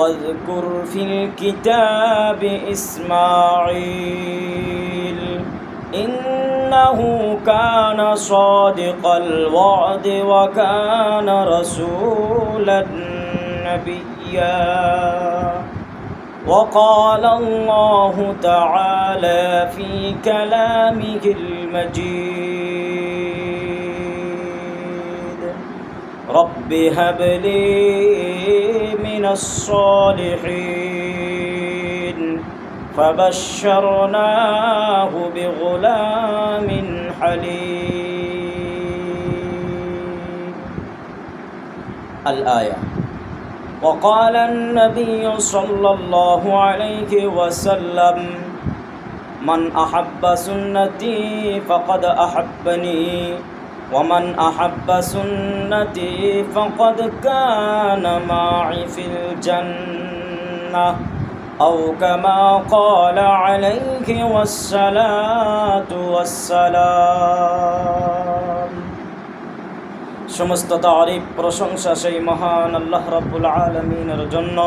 واذكر في الكتاب إسماعيل إنه كان صادق الوعد وكان رسولا نبيا. وقال الله تعالى في كلامه المجيد رب هب لي من الصالحين فبشرناه بغلام حليم الآية وقال النبي صلى الله عليه وسلم من أحب سنتي فقد أحبني ومن أحب سنتي فقد كان معي في الجنة أو كما قال عليه والصلاة والسلام সমস্ত তারিফ প্রশংসা সেই মহান আল্লাহ রাব্বুল আলমিনের জন্য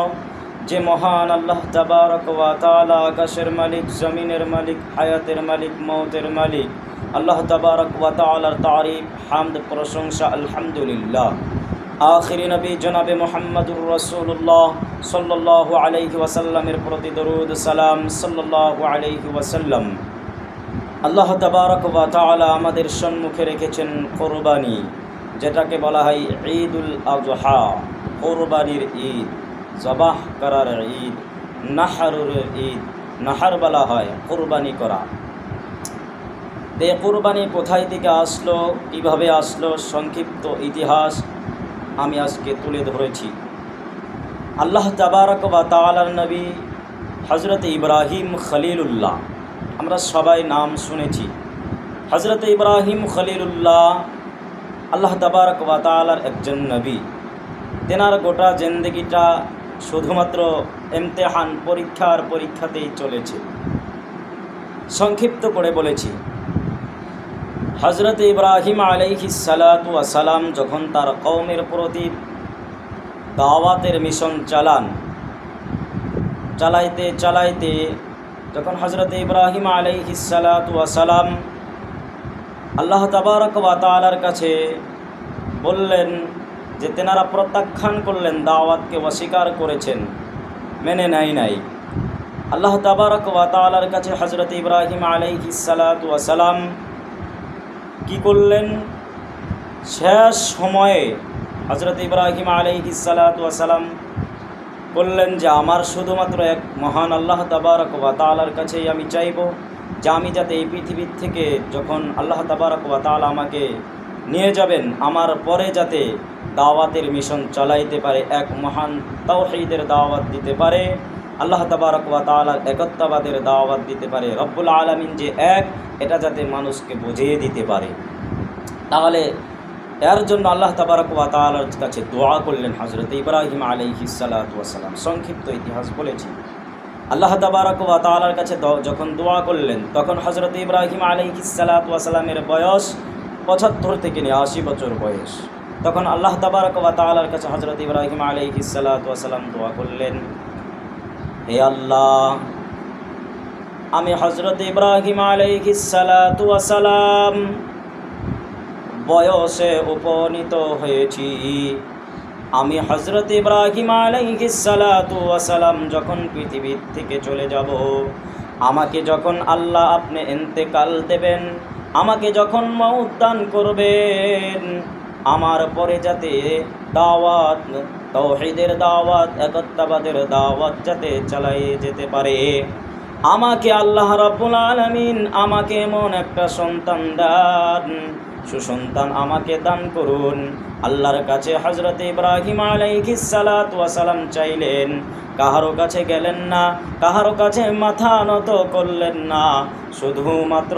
যে মহান আল্লাহ তাবারক ওয়া তাআলা আকাশের মালিক জমিনের মালিক হায়াতের মালিক মৌতের মালিক আল্লাহ তাবারক ওয়া তারিফ, হামদ, প্রশংসা, আলহামদুলিল্লাহ। আখিরি নবী জনাবে মোহাম্মদুর রসুল্লাহ সাল্লাহ আলাইহি ওয়াসাল্লামের প্রতি দরুদ, সালাম সাল্লাহ আলাইহি ওয়াসাল্লাম। আল্লাহ তাবারক তাআলা আমাদের সম্মুখে রেখেছেন কোরবানি, যেটাকে বলা হয় ঈদুল আজহা কোরবানির ঈদ, জবাহ করার ঈদ, নাহারুর ঈদ। নাহার বলা হয় কোরবানি করা। তে কোরবানি কোথায় থেকে আসলো, কীভাবে আসলো, সংক্ষিপ্ত ইতিহাস আমি আজকে তুলে ধরেছি। আল্লাহ তাবারক বা তালার নবী হজরত ইব্রাহিম খলিলুল্লাহ, আমরা সবাই নাম শুনেছি। হজরত ইব্রাহিম খলিলুল্লাহ আল্লাহ তাবারক বা তালার একজন নবী। তেনার গোটা জিন্দগিটা শুধুমাত্র এমতেহান পরীক্ষার পরীক্ষাতেই চলেছে। সংক্ষিপ্ত করে বলেছি হজরত ইব্রাহিম সালাম যখন তার কৌমের প্রতি দাওয়াতের মিশন চালান, চালাইতে চালাইতে যখন হজরত ইব্রাহিম সালাম আল্লাহ তাবারক ওয়া তাআলার কাছে বললেন যে তেনারা প্রত্যাখ্যান করলেন, দাওয়াতকে অস্বীকার করেছেন, মেনে নাই নাই। আল্লাহ তাবারক ওয়া তাআলার কাছে হজরত ইব্রাহিম আলাইহি সালাতু সালাম কি করলেন? শেষ সময়ে হজরত ইব্রাহিম সালাতু সালাম বললেন যে, আমার শুধুমাত্র এক মহান আল্লাহ তাবারক ওয়া তাআলার কাছেই আমি চাইব যে, আমি যাতে এই পৃথিবীর থেকে যখন আল্লাহ তাবারক ওয়া তাআলা আমাকে নিয়ে যাবেন, আমার পরে যাতে দাওয়াতের মিশন চালাইতে পারে, এক মহান তাওহীদের দাওয়াত দিতে পারে। আল্লাহ তাবারক ওয়া তাআলার একত্ববাদের দাওয়াত দিতে পারে। রব্বুল আলামিন যে এক, এটা যাতে মানুষকে বুঝিয়ে দিতে পারে। তাহলে এর জন্য আল্লাহ তাবারক ওয়া তাআলার কাছে দোয়া করলেন হজরত ইব্রাহিম ওয়াস সংক্ষিপ্ত ইতিহাস বলেছি। আল্লাহ তাবারক ওয়া তাআলার কাছে যখন দোয়া করলেন, তখন হজরত ইব্রাহিম ওয়াস বয়স পঁচাত্তর থেকে নিয়ে আশি বছর বয়স। তখন আল্লাহ তাবারক ওয়া তাআলার কাছে হজরত ইব্রাহিম আলাইহিস সালাতু দোয়া করলেন। হে আল্লাহ, আমি হজরত ইব্রাহিম আলাইহিস সালাতু সালাম বয়সে উপনীত হয়েছি। আমি হজরত ইব্রাহিম আলাইহিস সালাতু ওয়াস যখন পৃথিবীর থেকে চলে যাব, আমাকে যখন আল্লাহ আপনি ইন্তেকাল দেবেন, আমাকে যখন মৌত দান করবেন, আমার পরে যাতে দাওয়াত তৌহিদের দাওয়াত একত্রাবাদের দাওয়াত যাতে চালাই যেতে পারে। আমাকে আল্লাহ রাব্বুল আলামিন আমাকে এমন একটা সন্তান দান, সুসন্তান আমাকে দান করুন। আল্লাহর কাছে হজরত ইব্রাহিম আলাইহিস সালাতু ওয়া সালাম চাইলেন, কাহারো কাছে গেলেন না, কাহারো কাছে মাথা নত করলেন না। শুধুমাত্র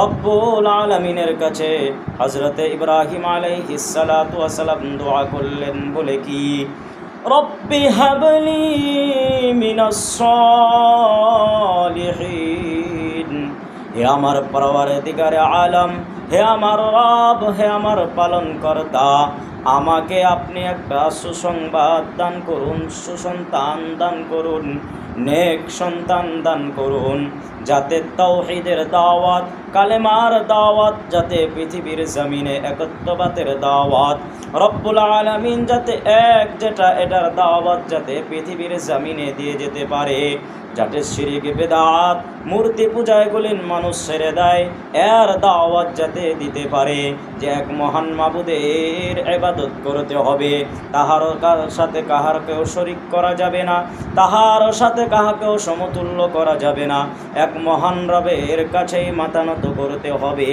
রব্বুল আলমিনের কাছে হজরতে ইব্রাহিম আলাইহিসালাম দোয়া করলেন বলে কি? রব্বি হাবলি মিনাস সালিহিন। হে আমার পরওয়ার দিগারে আলম, হে আমার রব, হে আমার পালন কর্তা আমাকে আপনি একটা সুসংবাদ দান করুন, সুসন্তান দান করুন, নেক সন্তান দান করুন, যাতে তৌহিদের দাওয়াত, কালেমার দাওয়াত, যাতে পৃথিবীর জমিনে একত্ববাতের দাওয়াত, রব্বুল আলমিন যাতে এক যেটা এটার দাওয়াত যাতে পৃথিবীর জমিনে দিয়ে যেতে পারে। যাতে শিরিক, বেদাত, মূর্তি পূজায়গুলিন মানুষ ছেড়ে দেয়, এর দাওয়াত যাতে দিতে পারে যে এক মহান মাবুদের এবাদত করতে হবে। তাহার সাথে কাহার কেউ শরিক করা যাবে না, তাহার সাথে কাহাকেও সমতুল্য করা যাবে না। এক মহান রবের কাছেই মাতানত করতে হবে।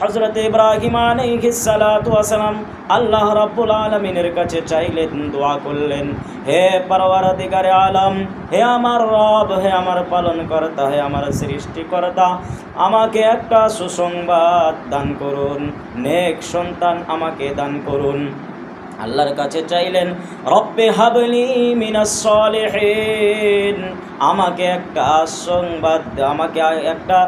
হজরত ইব্রাহিম আলাইহিসসালাম আল্লাহ রাব্বুল আলমিনের কাছে চাইলেন, দোয়া করলেন। হে পরওয়ারদিগারে আলম, হে আমার রব, হে আমার পালন কর্তা হে আমার সৃষ্টিকর্তা, আমাকে একটা সুসংবাদ দান করুন, নেক সন্তান আমাকে দান করুন। আল্লাহর কাছে চাইলেন, রব্বে হাবলি মিনাস সলিহিন আমাকে একটা সংবাদ আমাকে একটা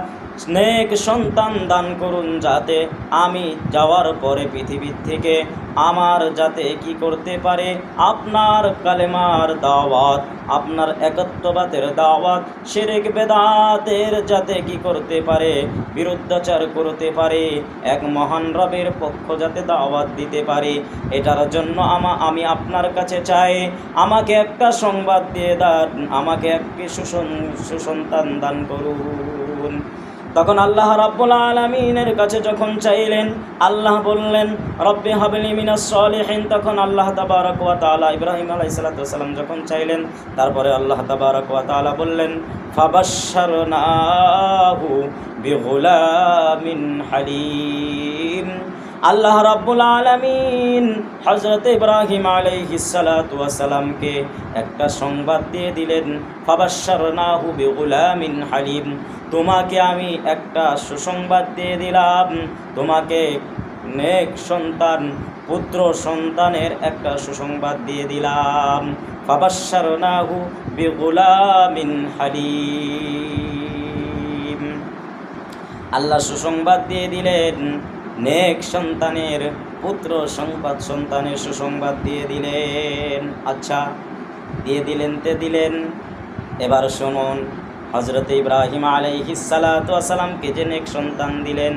স্নেক সন্তান দান করুন, যাতে আমি যাওয়ার পরে পৃথিবীর থেকে আমার যাতে কি করতে পারে? আপনার কালেমার দাওয়াত, আপনার একত্ববাদের দাওয়াত, শিরেক বেদাতের যাতে কি করতে পারে? বিরুদ্ধাচার করতে পারে, এক মহান রবের পক্ষ যাতে দাওয়াত দিতে পারে। এটার জন্য আমা আমি আপনার কাছে চাই, আমাকে একটা সংবাদ দিয়ে দান, আমাকে একটি সুসন সুসন্তান দান করুন। তখন আল্লাহ রাব্বুল আলামিনের কাছে যখন চাইলেন, আল্লাহ বললেন, রব্বে হাবলি মিনাস সলিহিন, তখন আল্লাহ তাবারক ওয়া তাআলা ইব্রাহিম আলাইহিস সালাতু ওয়াসালাম যখন চাইলেন, তারপরে আল্লাহ তাবারক ওয়া তাআলা বললেন, ফাবাশশারনাহু বিগুলামিন হালিম। আল্লাহ রাব্বুল আলামিন হযরত ইব্রাহিম আলাইহিস সালাতু ওয়াসালামকে একটা সংবাদ দিয়ে দিলেন, ফাবাশশারনাহু বিগুলামিন হালিম। তোমাকে আমি একটা সুসংবাদ দিয়ে দিলাম। তোমাকে নেক সন্তান পুত্র সন্তানের একটা সুসংবাদ দিয়ে দিলাম। ফাবাশশারনাহু বিগুলামিন হালিম। আল্লাহ সুসংবাদ দিয়ে দিলেন, নেক সন্তানের, পুত্র সংবাদ সন্তানের সুসংবাদ দিয়ে দিলেন। আচ্ছা দিয়ে দিলেন তে দিলেন। এবার শুনুন হজরত ইব্রাহিম আলাইহিসালামকে যে নেক সন্তান দিলেন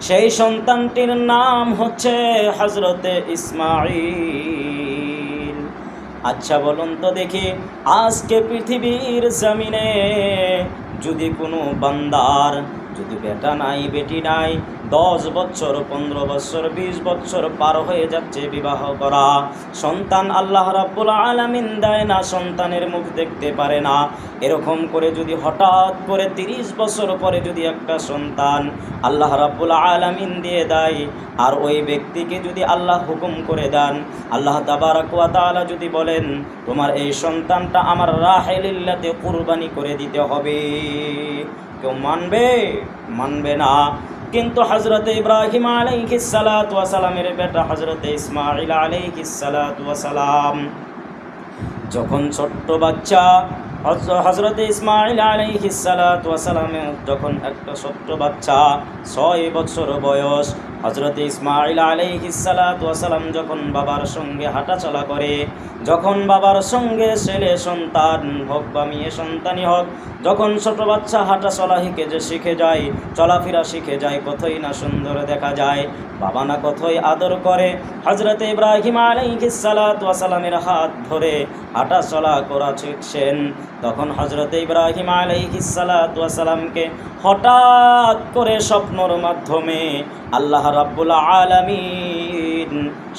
সেই সন্তানটির নাম হচ্ছে হজরতে ইসমাইল আচ্ছা বলুন তো দেখি, আজকে পৃথিবীর জমিনে যদি কোনো বান্দার যদি বেটা নাই, বেটি নাই, দশ বছর, পনেরো বছর, বিশ বছর পার হয়ে যাচ্ছে বিবাহ করা। সন্তান আল্লাহ রাব্বুল আলামিন দেয় না, সন্তানের মুখ দেখতে পারে না। এরকম করে যদি হঠাৎ করে তিরিশ বছর পরে যদি একটা সন্তান আল্লাহ রাব্বুল আলামিন দিয়ে দেয়, আর ওই ব্যক্তিকে যদি আল্লাহ হুকুম করে দেন, আল্লাহ তাবারাক ওয়া তাআলা যদি বলেন, তোমার এই সন্তানটা আমার রাহেলিল্লাতে কুরবানি করে দিতে হবে। কেউ মানবে মানবে না। কিন্তু হজরত ইব্রাহিম আলাইহিস সালাতু ওয়া বেটা হজরত ইসমাইল আলাইহিস সালাতু ওয়া যখন ছোট্ট বাচ্চা হজরত ইসমাইল আলাইহিস সালাতু ওয়া যখন একটা ছোট্ট বাচ্চা ছয় বছর বয়স হজরত ইসমাইল আলাইহিস সালাতু ওয়া সালাম যখন বাবার সঙ্গে হাঁটাচলা করে, যখন বাবার সঙ্গে ছেলে সন্তান হোক বা মেয়ে সন্তানই হোক, যখন ছোট বাচ্চা হাঁটা চলা শিখে যে শিখে যায়, চলাফেরা শিখে যায়, কতই না সুন্দর দেখা যায়, বাবা না কতই আদর করে হজরত ইব্রাহিম আলাইহিসালামের হাত ধরে হাঁটা চলা করা শিখছেন। তখন হজরত ইব্রাহিম আলাইহিসালামকে হঠাৎ করে স্বপ্নর মাধ্যমে আল্লাহ রাব্বুল আলামিন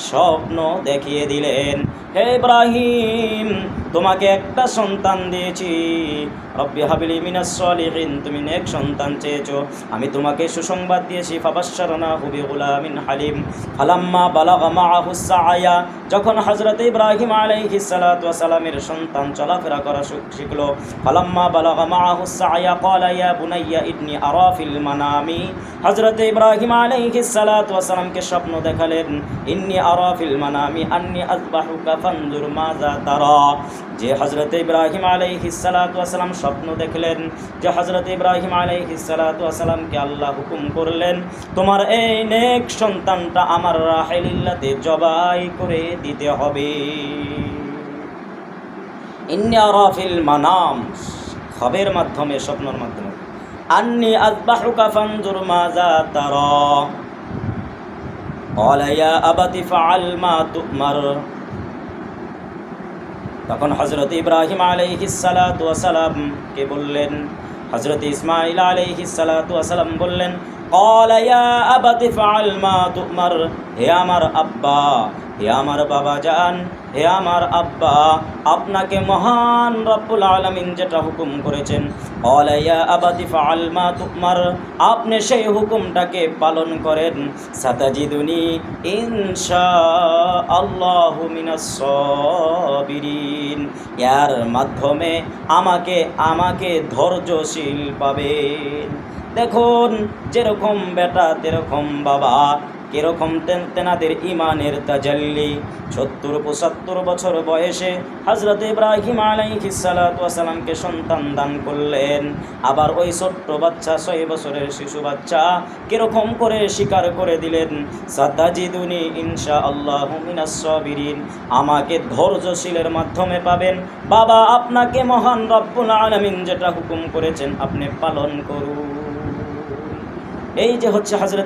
স্বপ্ন দেখিয়ে দিলেন, হে ইব্রাহিম তোমাকে একটা সন্তান দিয়েছি। রব্বি হাবিলি মিনাস সলিহিন, তুমি নেক সন্তান চেয়েছো। আমি তোমাকে সুসংবাদ দিয়েছি ফাবাশশারনা হুবি গুলামিন হালিম। ফালাম্মা বালাগা মাআহু সাআয়া, যখন হযরত ইব্রাহিম ওয়া সালামের সন্তান চলাফেরা করা শিখ- শিখলো। ফালাম্মা বালাগা মাআহু সাআয়া, ক্বালা ইয়া বুনাইয়া ইন্নী আরা ফিল মানামি। হযরত ইব্রাহিম ওয়া সালামকে স্বপ্ন দেখালেন, ইন্নী আরা ফিল মানামি, আন্নি আযবাহুকা, ফানজুর মাযা তারা। যে হযরত ইব্রাহিম আলাইহিস সালাতু ওয়া সালাম স্বপ্ন দেখলেন যে হযরত ইব্রাহিম আলাইহিস সালাতু ওয়া সালামকে আল্লাহ হুকুম করলেন তোমার এই নেক সন্তানটা আমার রাহেলিল্লাতে জবাই করে দিতে হবে ইন্নি আরাফিল মানাম খবের মাধ্যমে স্বপ্নর মাধ্যমে আন্নি আযবাহুকা ফানজুর মাযা তারা قال يا أبت فعل ما تؤمر তখন হজরত ইব্রাহিম আলাইহিসালাতামকে বললেন? হজরত ইসমাইল আলাইহিসালাতাম বললেন কলাইয়া আবাদি আলমা তুমার, হে আমার আব্বা হে আমার বাবা যান হে আমার আব্বা, আপনাকে মহান রব্বুল আলমিন যেটা হুকুম করেছেন, অলাইয়া আপনি সেই হুকুমটাকে পালন করেন, সাতাজিদুনি ইনশা আল্লাহ ইয়ার মাধ্যমে আমাকে আমাকে ধৈর্যশীল পাবেন। দেখুন, যেরকম বেটা, তেরকম বাবা কীরকম তেন তেনাদের ইমানের তাজাল্লি? সত্তর পঁচাত্তর বছর বয়সে হজরত ইব্রাহিম আলাইহিসালামকে সন্তান দান করলেন। আবার ওই ছোট্ট বাচ্চা ছয় বছরের শিশু বাচ্চা কীরকম করে স্বীকার করে দিলেন? সাদ্দাজিদুনি ইনশা আল্লাহ মিনাসবিরিন আমাকে ধৈর্যশীলের মাধ্যমে পাবেন। বাবা, আপনাকে মহান রব্বুল আলামিন যেটা হুকুম করেছেন আপনি পালন করুন। এই যে হচ্ছে হজরত